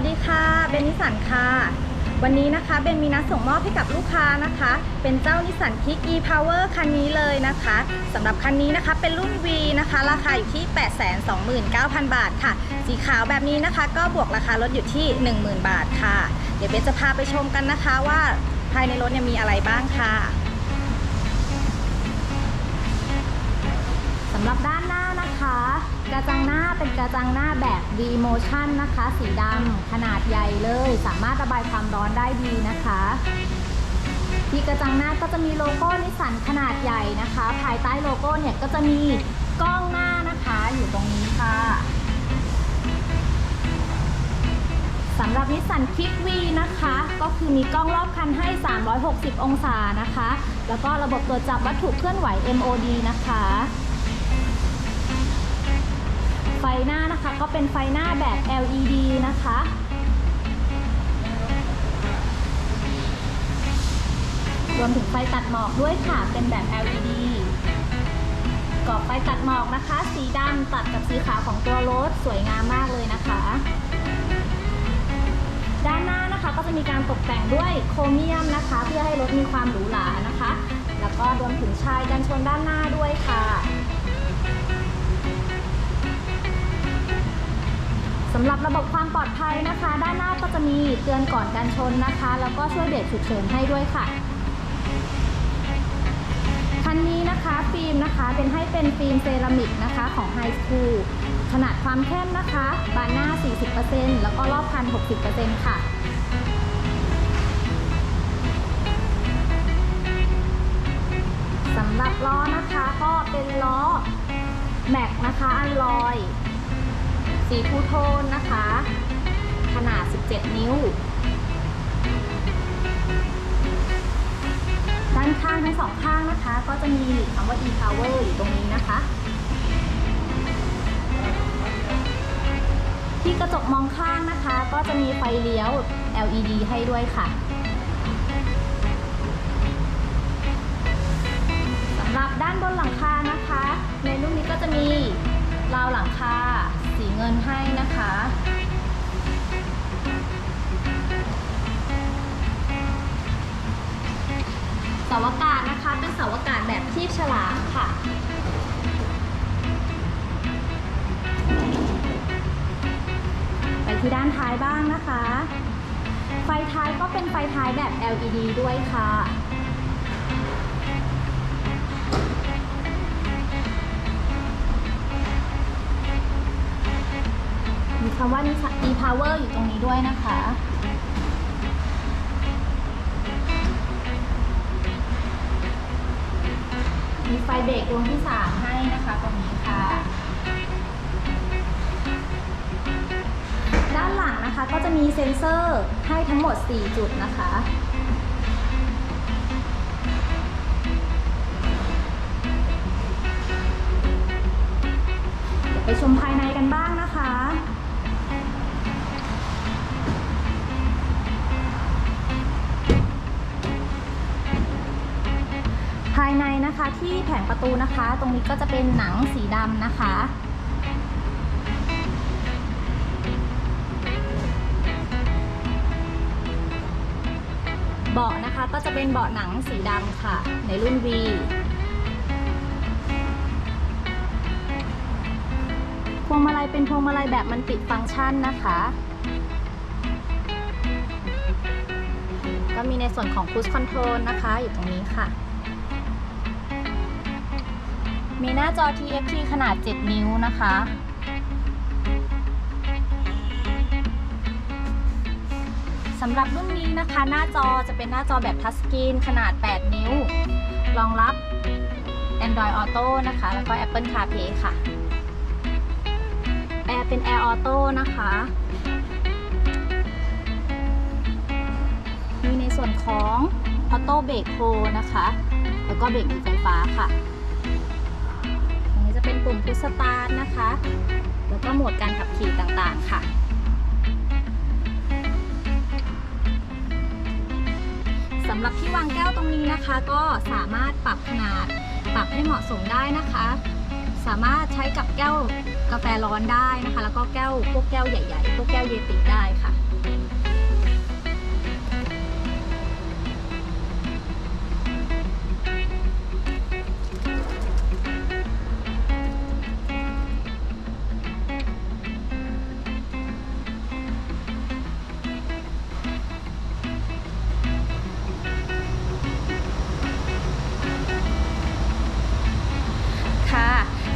วัสดีค่ะ เบนนิสันค่ะ วันนี้นะคะเบนมีนัดส่งมอบให้กับลูกค้านะคะ เป็นเจ้านิสันคิก e-power คันนี้เลยนะคะสำหรับคันนี้นะคะเป็นรุ่น V นะคะ ราคาอยู่ที่ 829,000 บาทค่ะ สีขาวแบบนี้นะคะ ก็บวกราคารถอยู่ที่ 10,000 บาทค่ะ เดี๋ยวเบนจะพาไปชมกันนะคะว่าภายในรถเนี่ยมีอะไรบ้างค่ะสำหรับด้านหน้า กระจังหน้าเป็นกระจังหน้าแบบ V motion นะคะ สีดำขนาดใหญ่เลย สามารถระบายความร้อนได้ดีนะคะ ที่กระจังหน้าก็จะมีโลโก้นิสสันขนาดใหญ่นะคะ ภายใต้โลโก้เนี่ยก็จะมีกล้องหน้านะคะอยู่ตรงนี้ค่ะสำหรับนิสสันคิกวีนะคะ ก็คือมีกล้องรอบคันให้ 360 องศานะคะ แล้วก็ระบบตรวจจับวัตถุเคลื่อนไหว MOD นะคะ ไฟหน้านะคะก็เป็นไฟหน้าแบบ LED นะคะ รวมถึงไฟตัดหมอกด้วยค่ะ เป็นแบบ LED กรอบไฟตัดหมอกนะคะ สีดำตัดกับสีขาวของตัวรถสวยงามมากเลยนะคะ ด้านหน้านะคะก็จะมีการตกแต่งด้วยโครเมียมนะคะ เพื่อให้รถมีความหรูหรานะคะ แล้วก็รวมถึงชายกันชนด้านหน้าด้วยค่ะ สำหรับระบบความปลอดภัยนะคะ ด้านหน้าก็จะมีเตือนก่อนการชนนะคะ แล้วก็ช่วยเบรกฉุกเฉินให้ด้วยค่ะคันนี้นะคะฟิล์มนะคะเป็นให้เป็นฟิล์มเซรามิกนะคะของไฮสคูลขนาดความเข้มนะคะ บานหน้า 40%แล้วก็รอบคัน 60%ค่ะสำหรับล้อนะคะก็เป็นล้อแม็กนะคะอันลอย สีทูโทนนะคะ ขนาด 17 นิ้ว ด้านข้างทั้งสองข้างนะคะ ก็จะมีคำว่า e-power อยู่ตรงนี้นะคะ ที่กระจกมองข้างนะคะ ก็จะมีไฟเลี้ยว LED ให้ด้วยค่ะสำหรับด้านบนหลังคานะคะ ในรุ่นนี้ก็จะมีราวหลังคา เงินให้นะคะ เสาอากาศนะคะ เป็นเสาอากาศแบบทีบฉลามค่ะ ไปที่ด้านท้ายบ้างนะคะ ไฟท้ายก็เป็นไฟท้ายแบบ LED ด้วยค่ะ คำว่า e-power อยู่ตรงนี้ด้วยนะคะ มีไฟเบรกดวงที่ 3 ให้นะคะตรงนี้ค่ะ ด้านหลังนะคะก็จะมีเซ็นเซอร์ให้ทั้งหมด 4 จุดนะคะเดี๋ยวไปชมภายในกันบ้าง ในนะคะที่แผงประตูนะคะ ตรงนี้ก็จะเป็นหนังสีดำนะคะ เบาะนะคะก็จะเป็นเบาะหนังสีดำค่ะ ในรุ่น V พวงมาลัยเป็นพวงมาลัยแบบมันติดฟังก์ชันนะคะ ก็มีในส่วนของ Push Control นะคะ อยู่ตรงนี้ค่ะ มีหน้าจอ TFT ขนาด 7 นิ้วนะคะ สำหรับรุ่นนี้นะคะ หน้าจอจะเป็นหน้าจอแบบทัชสกรีนขนาด 8 นิ้ว รองรับ Android Auto นะคะ แล้วก็ Apple CarPlay ค่ะ แอร์เป็น Air Auto นะคะมีในส่วนของ Auto Brake Hold นะคะ แล้วก็เบรกมือไฟฟ้าค่ะ พุสตาร์นะคะ แล้วก็โหมดการขับขี่ต่างๆค่ะ สำหรับที่วางแก้วตรงนี้นะคะ ก็สามารถปรับขนาดปรับให้เหมาะสมได้นะคะ สามารถใช้กับแก้วกาแฟร้อนได้นะคะ แล้วก็แก้วพวกแก้วใหญ่ๆ พวกแก้วเยติได้ค่ะ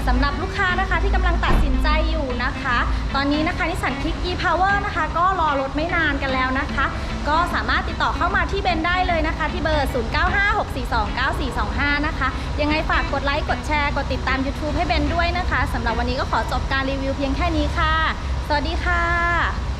สำหรับลูกค้านะคะที่กำลังตัดสินใจอยู่นะคะ ตอนนี้นะคะนิสสันคลิก e-power นะคะ ก็รอรถไม่นานกันแล้วนะคะ ก็สามารถติดต่อเข้ามาที่เบนได้เลยนะคะ ที่เบอร์ 0956429425 นะคะ ยังไงฝากกดไลค์ กดแชร์ กดติดตาม YouTube ให้เบนด้วยนะคะสำหรับวันนี้ก็ขอจบการรีวิวเพียงแค่นี้ค่ะ สวัสดีค่ะ